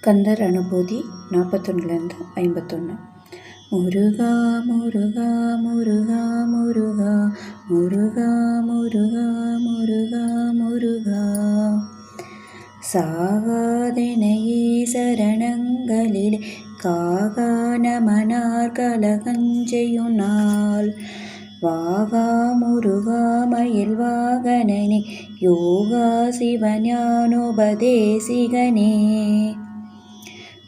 கந்தர் அனுபூதி நாற்பத்தொன்னுலேருந்து ஐம்பத்தொன்று முருகா முருகா முருகா முருகா முருகா முருகா முருகா முருகா. சாகாதெனையே சரணங்களிலே காகான மனார் கலகஞ்செயும் வாகா முருகா மயில் வாகனனே யோகா சிவஞானோபதேசிகனே.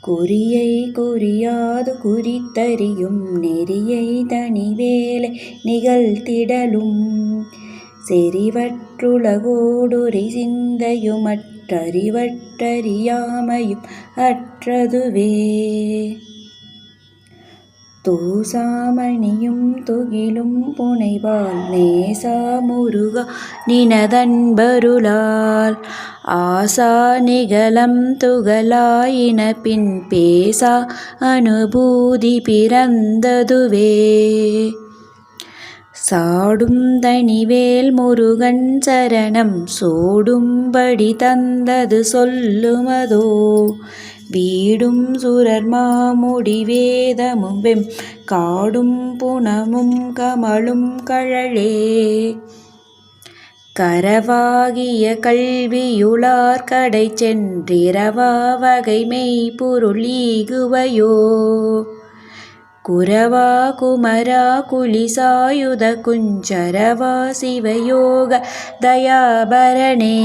குறியை குறியாது குறித்தறியும் நெறியை தனிவேலை நிகழ்த்திடலும். செறிவற்றுலகோடுரி சிந்தையுமற்றறிவற்றறியாமையும் அற்றதுவே. தூசாமணியும் துகிலும் புனைவாள் நேசா முருகா நினதன்பருளால். ஆசா நிகழம் துகளாயின பின் பேசா அனுபூதி பிறந்ததுவே. சாடும் தனிவேல் முருகன் சரணம் சோடும்படி தந்தது சொல்லுமதோ. வீடும் சுரர் மாமுடி வேதமும் வெம் காடும் புனமும் கமலும் கழலே. கரவாகிய கல்வியுளார் கடை சென்றிரவா வகை மெய்ப்பொருள் ஈகுவையோ குரவா குமரா குலிசாயுத குஞ்சரவா சிவயோக தயாபரணே.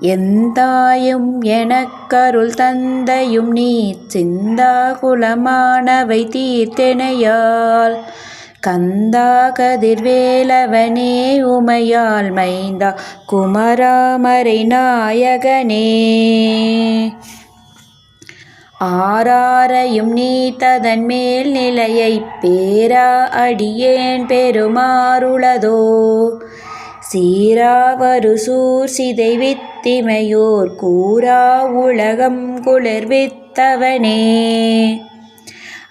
எந்தாயும் எனக்கருள் தந்தையும் நீ சிந்தா குலமானவை தீர்த்தெனையால். கந்தா கதிர்வேலவனே உமையால் மைந்தா குமராமரை நாயகனே. ஆறாரையும் நீ ததன் மேல் நிலையை பேரா அடியேன் பெருமாறுளதோ. சீராவரு சூர் சிதைவித் கூறா உலகம் குளிர்வித்தவனே.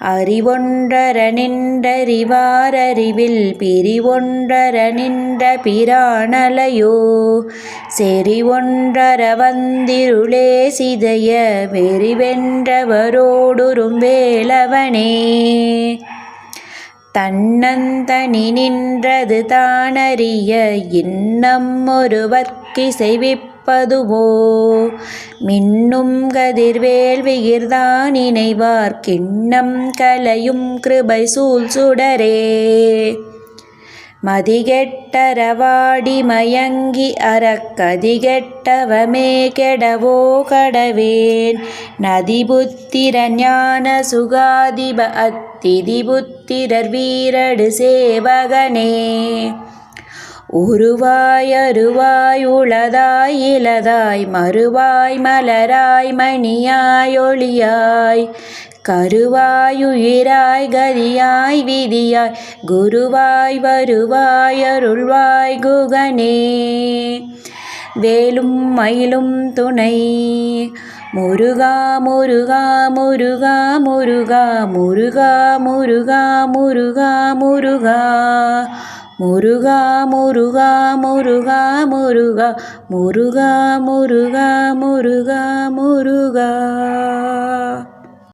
அறிவொன்றர நின்றறிவாரறிவில் பிரிவொன்றர நின்ற பிராணலையோ செறிவொன்றர வந்திருளே சிதைய வெறிவென்றவரோடுரும் வேலவனே. தன்னந்தனி நின்றது தானறிய இன்னம் ஒருவர்க்கிசைவிப் பதுவோ மின்னும் கதிர்வேல்வியிர்தான் இணைவார் கிண்ணம் கலையும் கிருபை சூழ் சுடரே மதிகெட்டரவாடி மயங்கி அறக்கதிகெட்டவமே கெடவோ கடவேன். நதிபுத்திர ஞான சுகாதிப அத்திதிபுத்திரர் வீரடு சேவகனே. உருவாய் அருவாய் உளதாய் இலதாய் மறுவாய் மலராய் மணியாய் ஒளியாய். கருவாய் உயிராய் கதியாய் விதியாய். குருவாய் வருவாய் அருள்வாய் குகனே. வேலும் மயிலும் துணை. முருகா முருகா முருகா முருகா முருகா முருகா முருகா முருகா. முருகா முருகா முருகா முருகா முருகா முருகா முருகா முருகா.